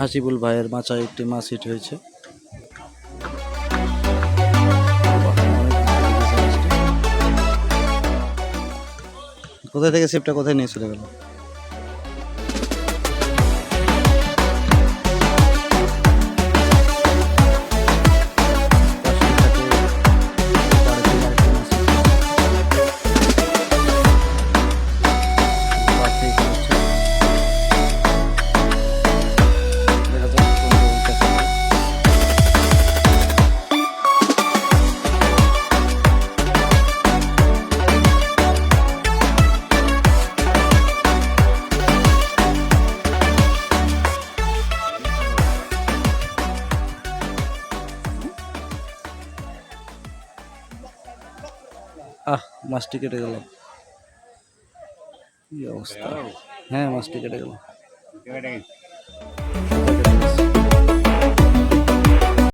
হাসিবুল ভাইয়ের মাচায় একটি মাছ হিট হয়েছে। কোথায় থেকে সেপটা কোথায় নিয়ে চলে গেল? আহ মাছটি কেটে গেল কি অবস্থা? হ্যাঁ মাছটি কেটে গেল